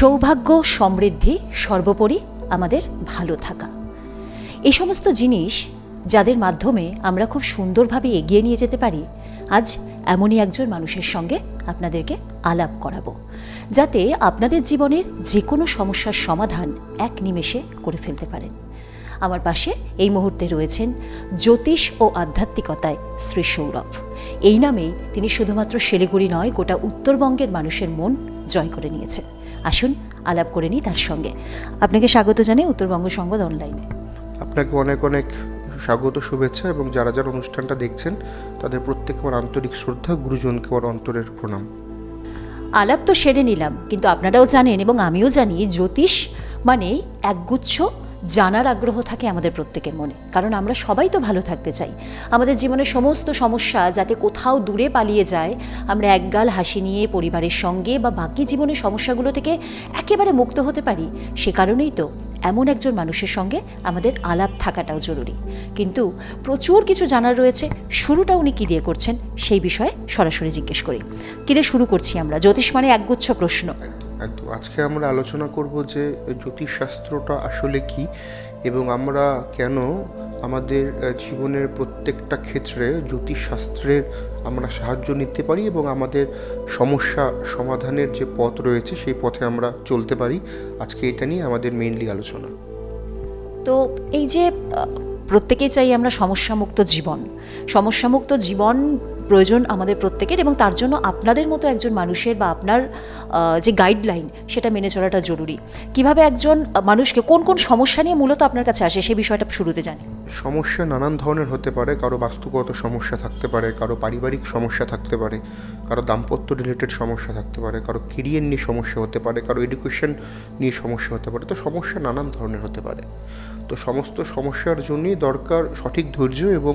সৌভাগ্য, সমৃদ্ধি সর্বোপরি আমাদের ভালো থাকা। এই সমস্ত জিনিস যাদের মাধ্যমে আমরা খুব সুন্দরভাবে এগিয়ে নিয়ে যেতে পারি, আজ এমনই একজন মানুষের সঙ্গে আপনাদেরকে আলাপ করাবো, যাতে আপনাদের জীবনের যে কোনো সমস্যার সমাধান এক নিমেষে করে ফেলতে পারেন। আমার পাশে এই মুহূর্তে রয়েছেন জ্যোতিষ ও আধ্যাত্মিকতায় শ্রী সৌরভ। এই নামেই তিনি শুধুমাত্র শিলিগুড়ি নয়, গোটা উত্তরবঙ্গের মানুষের মন জয় করে নিয়েছেন আসুন আলাপ করে নিই তার সঙ্গে। আপনাকে স্বাগত জানাই উত্তরবঙ্গ সংবাদ অনলাইনে। আপনাকে অনেক অনেক স্বাগত শুভেচ্ছা এবং যারা যারা অনুষ্ঠানটা দেখছেন তাদের প্রত্যেকে আমার আন্তরিক শ্রদ্ধা গুরুজনকে আমার অন্তরের প্রণাম। আলাপ তো সেরে নিলাম কিন্তু আপনারাও জানেন এবং আমিও জানি জ্যোতিষ মানে একগুচ্ছ জানার আগ্রহ থাকে আমাদের প্রত্যেকের মনে। কারণ আমরা সবাই তো ভালো থাকতে চাই। আমাদের জীবনের সমস্ত সমস্যা যাতে কোথাও দূরে পালিয়ে যায়, আমরা একগাল হাসি নিয়ে পরিবারের সঙ্গে বা বাকি জীবনের সমস্যাগুলো থেকে একেবারে মুক্ত হতে পারি, সে কারণেই তো এমন একজন মানুষের সঙ্গে আমাদের আলাপ থাকাটাও জরুরি। কিন্তু প্রচুর কিছু জানার রয়েছে, শুরুটা উনি কী দিয়ে করছেন সেই বিষয়ে সরাসরি জিজ্ঞেস করি। কী দিয়ে শুরু করছি আমরা? জ্যোতিষ মানে একগুচ্ছ প্রশ্ন। একদম আজকে আমরা আলোচনা করব যে জ্যোতিষশাস্ত্রটা আসলে কি এবং আমরা কেন আমাদের জীবনের প্রত্যেকটা ক্ষেত্রে জ্যোতিষশাস্ত্রের আমরা সাহায্য নিতে পারি এবং আমাদের সমস্যা সমাধানের যে পথ রয়েছে সেই পথে আমরা চলতে পারি। আজকে এটা নিয়ে আমাদের মেইনলি আলোচনা। তো এই যে প্রত্যেকেই চাই আমরা সমস্যামুক্ত জীবন। সমস্যামুক্ত জীবন প্রয়োজন আমাদের প্রত্যেকের এবং তার জন্য আপনাদের মতো একজন মানুষের বা আপনার যে গাইডলাইন সেটা মেনে চলাটা জরুরি। কীভাবে একজন মানুষকে কোন কোন সমস্যা নিয়ে মূলত আপনার কাছে আসে সেই বিষয়টা শুরুতে জানি। সমস্যা নানান ধরনের হতে পারে। কারও বাস্তুগত সমস্যা থাকতে পারে, কারও পারিবারিক সমস্যা থাকতে পারে, কারও দাম্পত্য রিলেটেড সমস্যা থাকতে পারে, কারও কেরিয়ার নিয়ে সমস্যা হতে পারে, কারও এডুকেশন নিয়ে সমস্যা হতে পারে। তো সমস্যা নানান ধরনের হতে পারে। তো সমস্ত সমস্যার জন্যই দরকার সঠিক ধৈর্য এবং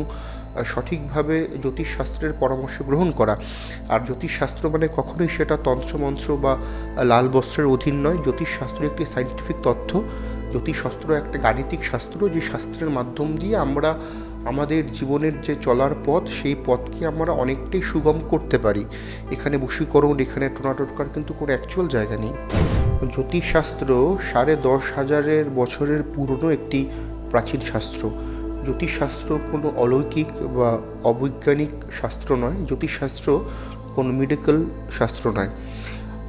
সঠিকভাবে জ্যোতিষশাস্ত্রের পরামর্শ গ্রহণ করা। আর জ্যোতিষশাস্ত্র মানে কখনোই সেটা তন্ত্রমন্ত্র বা লাল বস্ত্রের অধীন নয়। জ্যোতিষশাস্ত্র একটি সাইন্টিফিক তথ্য। জ্যোতিষশাস্ত্র একটা গাণিতিক শাস্ত্র যে শাস্ত্রের মাধ্যম দিয়ে আমরা আমাদের জীবনের যে চলার পথ, সেই পথকে আমরা অনেকটাই সুগম করতে পারি। এখানে বশীকরণ, এখানে টোনাটোটকার কিন্তু কোনো অ্যাকচুয়াল জায়গা নেই। জ্যোতিষশাস্ত্র সাড়ে দশ হাজারের বছরের পুরনো একটি প্রাচীন শাস্ত্র। জ্যোতিষশাস্ত্র কোনো অলৌকিক বা অবৈজ্ঞানিক শাস্ত্র নয়। জ্যোতিষশাস্ত্র কোনো মেডিকেল শাস্ত্র নয়।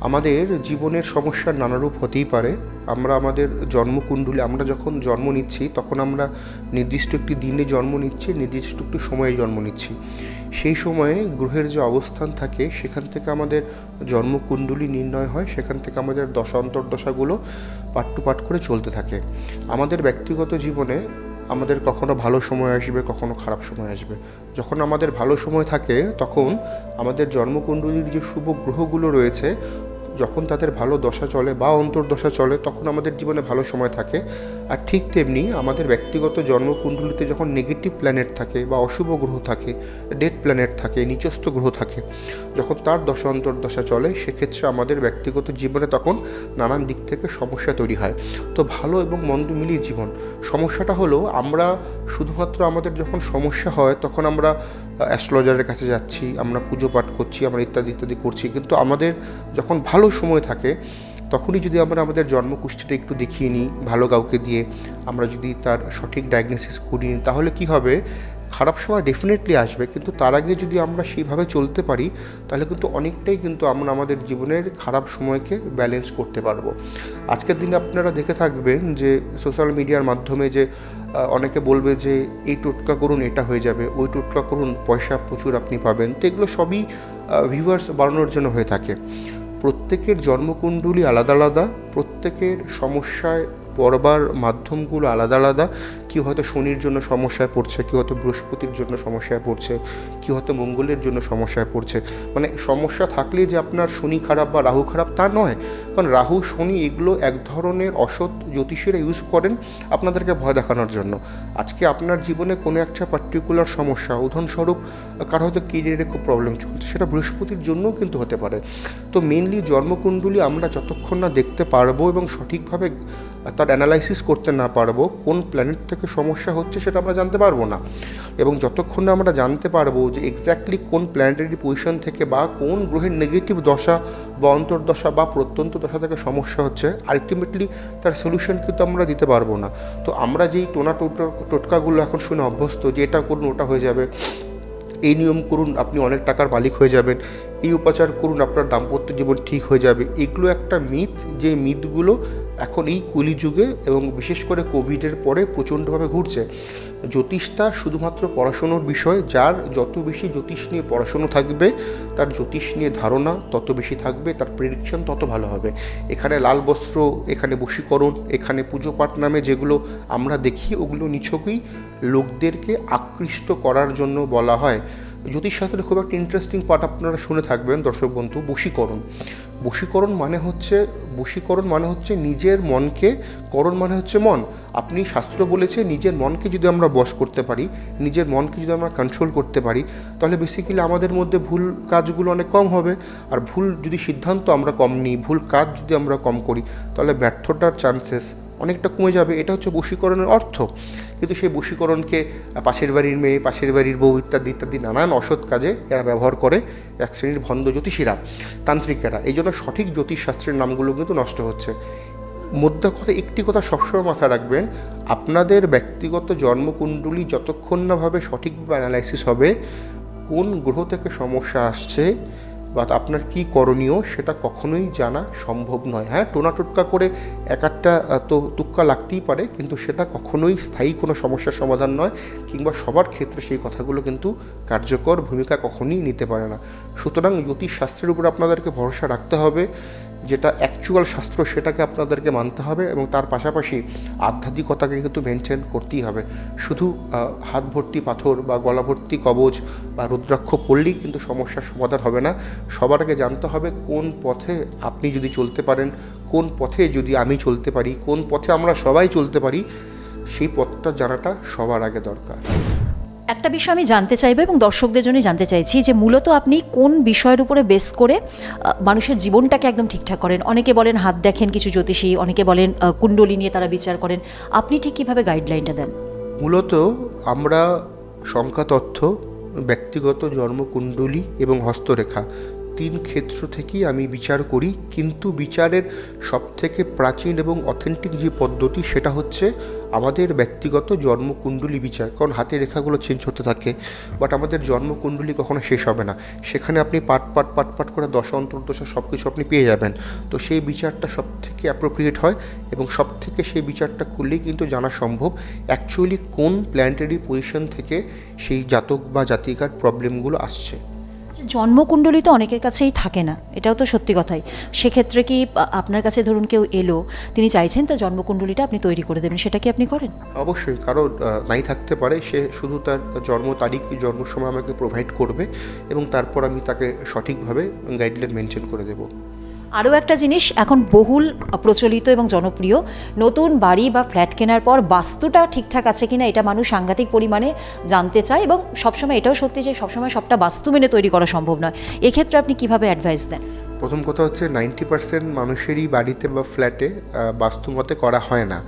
আমাদের জীবনের সমস্যার নানারূপ হতেই পারে। আমরা আমাদের জন্মকুণ্ডলী, আমরা যখন জন্ম নিচ্ছি, তখন আমরা নির্দিষ্ট একটি দিনে জন্ম নিচ্ছি, নির্দিষ্ট একটি সময়ে জন্ম নিচ্ছি। সেই সময়ে গ্রহের যে অবস্থান থাকে, সেখান থেকে আমাদের জন্মকুণ্ডলী নির্ণয় হয়, সেখান থেকে আমাদের দশান্তর দশাগুলো পাট টু পাট করে চলতে থাকে। আমাদের ব্যক্তিগত জীবনে আমাদের কখনো ভালো সময় আসবে, কখনো খারাপ সময় আসবে। যখন আমাদের ভালো সময় থাকে, তখন আমাদের জন্মকুণ্ডলীর যে শুভ গ্রহগুলো রয়েছে যখন তাদের ভালো দশা চলে বা অন্তর্দশা চলে, তখন আমাদের জীবনে ভালো সময় থাকে। আর ঠিক তেমনি আমাদের ব্যক্তিগত জন্মকুণ্ডলিতে যখন নেগেটিভ প্ল্যানেট থাকে বা অশুভ গ্রহ থাকে ডেড প্ল্যানেট থাকে, নিচস্থ গ্রহ থাকে, যখন তার দশা অন্তর্দশা চলে, সেক্ষেত্রে আমাদের ব্যক্তিগত জীবনে তখন নানান দিক থেকে সমস্যা তৈরি হয়। তো ভালো এবং মন্দ মিলিয়ে জীবন। সমস্যাটা হলো আমরা শুধুমাত্র আমাদের যখন সমস্যা হয়, তখন আমরা অ্যাস্ট্রোলজারের কাছে যাচ্ছি, আমরা পুজো পাঠ করছি, আমরা ইত্যাদি ইত্যাদি করছি। কিন্তু আমাদের যখন ভালো সময় থাকে, তখনই যদি আমরা আমাদের জন্মকুষ্ঠিটা একটু দেখিয়ে নিই, ভালো কাউকে দিয়ে আমরা যদি তার সঠিক ডায়াগনোসিস করি তাহলে কি হবে? খারাপ সময় ডেফিনেটলি আসবে, কিন্তু তার আগে যদি আমরা সেইভাবে চলতে পারি, তাহলে কিন্তু অনেকটাই কিন্তু আমরা আমাদের জীবনের খারাপ সময়কে ব্যালেন্স করতে পারব। আজকের দিনে আপনারা দেখে থাকবেন যে সোশ্যাল মিডিয়ার মাধ্যমে যে অনেকে বলবে যে, এই টোটকা করুন, এটা হয়ে যাবে, ওই টোটকা করুন, পয়সা প্রচুর আপনি পাবেন। তো এগুলো সবই ভিউয়ার্স বাড়ানোর জন্য হয়ে থাকে। প্রত্যেকের জন্মকুণ্ডলী আলাদা আলাদা, প্রত্যেকের সমস্যায় পড়বার মাধ্যমগুলো আলাদা আলাদা কেউ হয়তো শনির জন্য সমস্যায় পড়ছে কেউ হয়তো বৃহস্পতির জন্য সমস্যায় পড়ছে কেউ হয়তো মঙ্গলের জন্য সমস্যায় পড়ছে। মানে সমস্যা থাকলেই যে আপনার শনি খারাপ বা রাহু খারাপ তা নয়। কারণ রাহু, শনি এগুলো এক ধরনের অসৎ জ্যোতিষীরা ইউজ করেন আপনাদেরকে ভয় দেখানোর জন্য। আজকে আপনার জীবনে কোনো একটা পার্টিকুলার সমস্যা, উদাহরণস্বরূপ কারও হয়তো কেরিয়ারে খুব প্রবলেম চলছে, সেটা বৃহস্পতির জন্যও কিন্তু হতে পারে। তো মেনলি জন্মকুণ্ডলী আমরা যতক্ষণ না দেখতে পারব এবং সঠিকভাবে তার অ্যানালাইসিস করতে না পারব, কোন প্ল্যানেট থেকে সমস্যা হচ্ছে সেটা আমরা জানতে পারব না। এবং যতক্ষণ না আমরা জানতে পারব যে এক্স্যাক্টলি কোন প্ল্যানেটারি পজিশন থেকে বা কোন গ্রহের নেগেটিভ দশা বা অন্তর্দশা বা প্রত্যন্ত দশা থেকে সমস্যা হচ্ছে আলটিমেটলি তার সলিউশন কিন্তু আমরা দিতে পারব না। তো আমরা যেই টোনা টোটকা, টোটকাগুলো এখন শুনে অভ্যস্ত যে এটা করুন, ওটা হয়ে যাবে। এই নিয়ম করুন, আপনি অনেক টাকার মালিক হয়ে যাবেন। এই উপাচার করুন, আপনার দাম্পত্য জীবন ঠিক হয়ে যাবে। এগুলো একটা মিথ যে মিথগুলো এখন এই কলিযুগে এবং বিশেষ করে কোভিডের পরে প্রচণ্ডভাবে ঘুরছে। জ্যোতিষটা শুধুমাত্র পড়াশুনোর বিষয়, যার যত বেশি জ্যোতিষ নিয়ে পড়াশুনো থাকবে, তার জ্যোতিষ নিয়ে ধারণা তত বেশি থাকবে, তার প্রেডিকশন তত ভালো হবে। এখানে লাল বস্ত্র, এখানে বশীকরণ, এখানে পুজো পাঠ নামে যেগুলো আমরা দেখি, ওগুলো নিছকই লোকদেরকে আকৃষ্ট করার জন্য বলা হয়। জ্যোতিষশাস্ত্রে খুব একটা ইন্টারেস্টিং পার্ট আপনারা শুনে থাকবেন, দর্শক বন্ধু, বশীকরণ। বশীকরণ মানে হচ্ছে, বশীকরণ মানে হচ্ছে নিজের মনকে, করণ মানে হচ্ছে মন। আপনি শাস্ত্র বলেছে নিজের মনকে যদি আমরা বশ করতে পারি, নিজের মনকে যদি আমরা কন্ট্রোল করতে পারি, তাহলে বেসিক্যালি আমাদের মধ্যে ভুল কাজগুলো অনেক কম হবে। আর ভুল যদি সিদ্ধান্ত আমরা কম নিই, ভুল কাজ যদি আমরা কম করি, তাহলে ব্যর্থতার চান্সেস অনেকটা কমে যাবে, এটা হচ্ছে বশীকরণের অর্থ। কিন্তু সেই বশীকরণকে পাশের বাড়ির মেয়ে, পাশের বাড়ির বউ ইত্যাদি ইত্যাদি নানান অসৎ কাজে এরা ব্যবহার করে এক শ্রেণির ভণ্ড জ্যোতিষীরা, তান্ত্রিকেরা। এই জন্য সঠিক জ্যোতিষশাস্ত্রের নামগুলো কিন্তু নষ্ট হচ্ছে। মোদ্দা কথা, একটি কথা সবসময় মাথায় রাখবেন, আপনাদের ব্যক্তিগত জন্মকুণ্ডলী যতক্ষণ না ভাবে সঠিকভাবে অ্যানালাইসিস হবে, কোন গ্রহ থেকে সমস্যা আসছে বা আপনার কি করণীয় সেটা কখনোই জানা সম্ভব নয়। হ্যাঁ টোনা টোটকা করে এক একটা তো তুক্কা লাগতেই পারে, কিন্তু সেটা কখনোই স্থায়ী কোনো সমস্যার সমাধান নয়, কিংবা সবার ক্ষেত্রে সেই কথাগুলো কিন্তু কার্যকর ভূমিকা কখনই নিতে পারে না। সুতরাং জ্যোতিষ শাস্ত্রের উপর আপনাদেরকে ভরসা রাখতে হবে। যেটা অ্যাকচুয়াল শাস্ত্র সেটাকে আপনাদেরকে মানতে হবে এবং তার পাশাপাশি আধ্যাত্মিকতাকে কিন্তু মেনটেন করতেই হবে। শুধু হাত ভর্তি পাথর বা গলা ভর্তি কবচ বা রুদ্রাক্ষ পড়লেই কিন্তু সমস্যার সমাধান হবে না। সবার আগে জানতে হবে কোন পথে আপনি যদি চলতে পারেন, কোন পথে যদি আমি চলতে পারি, কোন পথে আমরা সবাই চলতে পারি, সেই পথটা জানাটা সবার আগে দরকার। একটা বিষয় আমি জানতে চাইব এবং দর্শকদের জন্য জানতে চাইছি যে মূলত আপনি কোন বিষয়ের উপরে বেস করে মানুষের জীবনটাকে একদম ঠিকঠাক করেন? অনেকে বলেন হাত দেখেন কিছু জ্যোতিষী, অনেকে বলেন কুণ্ডলী নিয়ে তারা বিচার করেন। আপনি ঠিক কীভাবে গাইডলাইনটা দেন? মূলত আমরা সংখ্যা তথ্য, ব্যক্তিগত জন্মকুণ্ডলী এবং হস্তরেখা তিন ক্ষেত্র থেকেই আমি বিচার করি। কিন্তু বিচারের সবথেকে প্রাচীন এবং অথেন্টিক যে পদ্ধতি সেটা হচ্ছে আমাদের ব্যক্তিগত জন্মকুণ্ডলী বিচার, কারণ হাতের রেখাগুলো চেঞ্জ হতে থাকে বাট আমাদের জন্মকুণ্ডলী কখনো শেষ হবে না। সেখানে আপনি পাট পাট পাট পাট করে দশা, অন্তর্দশা সব কিছু আপনি পেয়ে যাবেন। তো সেই বিচারটা সব থেকে অ্যাপ্রোপ্রিয়েট হয় এবং সব থেকে সেই বিচারটা করলেই কিন্তু জানা সম্ভব অ্যাকচুয়ালি কোন প্ল্যান্টারি পজিশন থেকে সেই জাতক বা জাতিকার প্রবলেমগুলো আসছে। জন্মকুণ্ডলী তো অনেকের কাছেই থাকে না, এটাও তো সত্যি কথাই। সেক্ষেত্রে কি আপনার কাছে ধরুন কেউ এলো, তিনি চাইছেন তার জন্মকুণ্ডলীটা আপনি তৈরি করে দেবেন, সেটা কি আপনি করেন? অবশ্যই কারও নাই থাকতে পারে, সে শুধু তার জন্ম তারিখ জন্ম সময় আমাকে প্রোভাইড করবে এবং তারপর আমি তাকে সঠিকভাবে গাইডলাইন মেনটেন করে দেবো। আরও একটা জিনিস, এখন বহুল প্রচলিত এবং জনপ্রিয়, নতুন বাড়ি বা ফ্ল্যাট কেনার পর বাস্তুটা ঠিকঠাক আছে কিনা এটা মানুষ সাংঘাতিক পরিমাণে জানতে চায় এবং সবসময় এটাও সত্যি যে সবসময় সবটা বাস্তু মেনে তৈরি করা সম্ভব নয়। এক্ষেত্রে আপনি কীভাবে অ্যাডভাইস দেন? প্রথম কথা হচ্ছে নাইনটি পার্সেন্ট মানুষেরই বাড়িতে বা ফ্ল্যাটে বাস্তুমতে করা হয় না।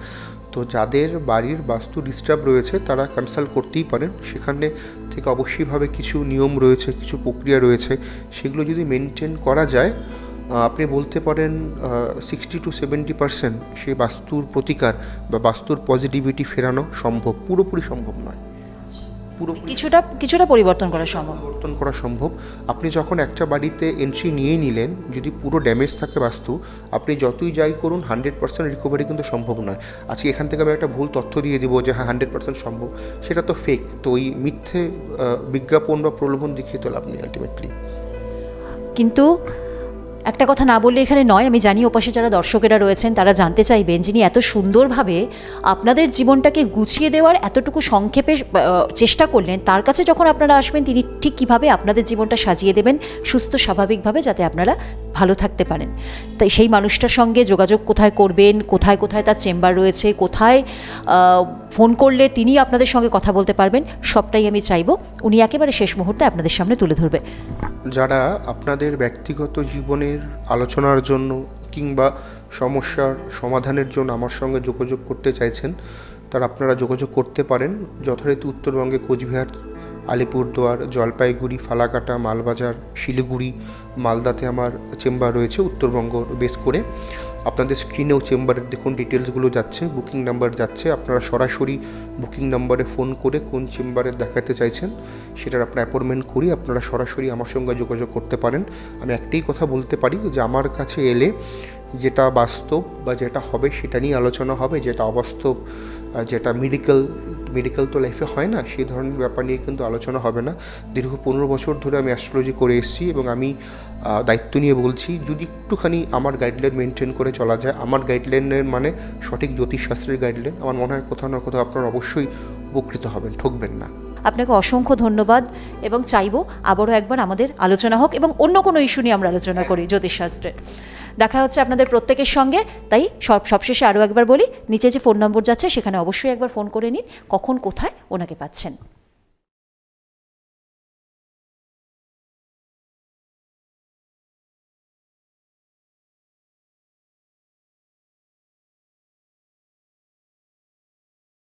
তো যাদের বাড়ির বাস্তু ডিস্টার্ব রয়েছে, তারা কনসাল্ট করতেই পারেন। সেখানে থেকে অবশ্যইভাবে কিছু নিয়ম রয়েছে, কিছু প্রক্রিয়া রয়েছে। সেগুলো যদি মেনটেন করা যায় আপনি বলতে পারেন সিক্সটি টু সেভেন্টি পার্সেন্ট সেই বাস্তুর প্রতিকার বা বাস্তুর পজিটিভিটি ফেরানো সম্ভব পুরোপুরি সম্ভব নয়। পুরোপুরি কিছুটা কিছুটা পরিবর্তন করা সম্ভব। পরিবর্তন করা সম্ভব। আপনি যখন একটা বাড়িতে এন্ট্রি নিয়ে নিলেন যদি পুরো ড্যামেজ থাকে বাস্তু আপনি যতই যাই করুন হান্ড্রেড পার্সেন্ট রিকভারি কিন্তু সম্ভব নয়। আজকে এখান থেকে আমি একটা ভুল তথ্য দিয়ে দিব যে হ্যাঁ হান্ড্রেড পার্সেন্ট সম্ভব। সেটা তো ফেক তো ওই মিথ্যে বিজ্ঞাপন বা প্রলোভন দেখিয়ে তো লাভ নেই আলটিমেটলি কিন্তু একটা কথা না বললে এখানে নয়, আমি জানি ওপাশে যারা দর্শকেরা রয়েছেন, তারা জানতে চাইবেন যিনি এত সুন্দরভাবে আপনাদের জীবনটাকে গুছিয়ে দেওয়ার এতটুকু সংক্ষেপে চেষ্টা করলেন, তার কাছে যখন আপনারা আসবেন, তিনি ঠিক কীভাবে আপনাদের জীবনটা সাজিয়ে দেবেন, সুস্থ, স্বাভাবিকভাবে যাতে আপনারা ভালো থাকতে পারেন। তাই সেই মানুষটার সঙ্গে যোগাযোগ কোথায় করবেন, কোথায় কোথায় তার চেম্বার রয়েছে, কোথায় ফোন করলে তিনি আপনাদের সঙ্গে কথা বলতে পারবেন। সবটাই আমি চাইব। উনি একেবারে শেষ মুহূর্তে আপনাদের সামনে তুলে ধরবে। যারা আপনাদের ব্যক্তিগত জীবনের আলোচনার জন্য কিংবা সমস্যার সমাধানের জন্য আমার সঙ্গে যোগাযোগ করতে চাইছেন, তারা আপনারা যোগাযোগ করতে পারেন। যথারীতি উত্তরবঙ্গে কোচবিহার, আলিপুরদুয়ার, জলপাইগুড়ি, ফালাকাটা, মালবাজার, শিলিগুড়ি, মালদাতে আমার চেম্বার রয়েছে, উত্তরবঙ্গ বেস করে। আপনাদের স্ক্রিনেও চেম্বারের দেখুন ডিটেলসগুলো যাচ্ছে বুকিং নাম্বার যাচ্ছে, আপনারা সরাসরি বুকিং নাম্বারে ফোন করে কোন চেম্বারে দেখাতে চাইছেন সেটার আপনার অ্যাপয়েন্টমেন্ট করি, আপনারা সরাসরি আমার সঙ্গে যোগাযোগ করতে পারেন। আমি একটাই কথা বলতে পারি যে আমার কাছে এলে যেটা বাস্তব বা যেটা হবে সেটা নিয়ে আলোচনা হবে, যেটা অবাস্তব যেটা মেডিকেল মেডিকেল তো লাইফে হয় না, সেই ধরনের ব্যাপার নিয়ে কিন্তু আলোচনা হবে না। দীর্ঘ পনেরো বছর ধরে আমি অ্যাস্ট্রোলজি করে এসেছি এবং আমি দায়িত্ব নিয়ে বলছি, যদি একটুখানি আমার গাইডলাইন মেনটেন করে চলা যায়, আমার গাইডলাইনের মানে সঠিক জ্যোতিষশাস্ত্রের গাইডলাইন আমার মনে হয় কোথাও না কোথাও আপনারা অবশ্যই উপকৃত হবেন, ঠকবেন না। আপনাকে অসংখ্য ধন্যবাদ এবং চাইব আবারও একবার আমাদের আলোচনা হোক এবং অন্য কোনো ইস্যু নিয়ে আমরা আলোচনা করি জ্যোতিষশাস্ত্রে। দেখা হচ্ছে আপনাদের প্রত্যেকের সঙ্গে। তাই সব সবশেষে আরও একবার বলি, নিচে যে ফোন নম্বর যাচ্ছে, সেখানে অবশ্যই একবার ফোন করে নিন, কখন কোথায়, ওনাকে পাচ্ছেন।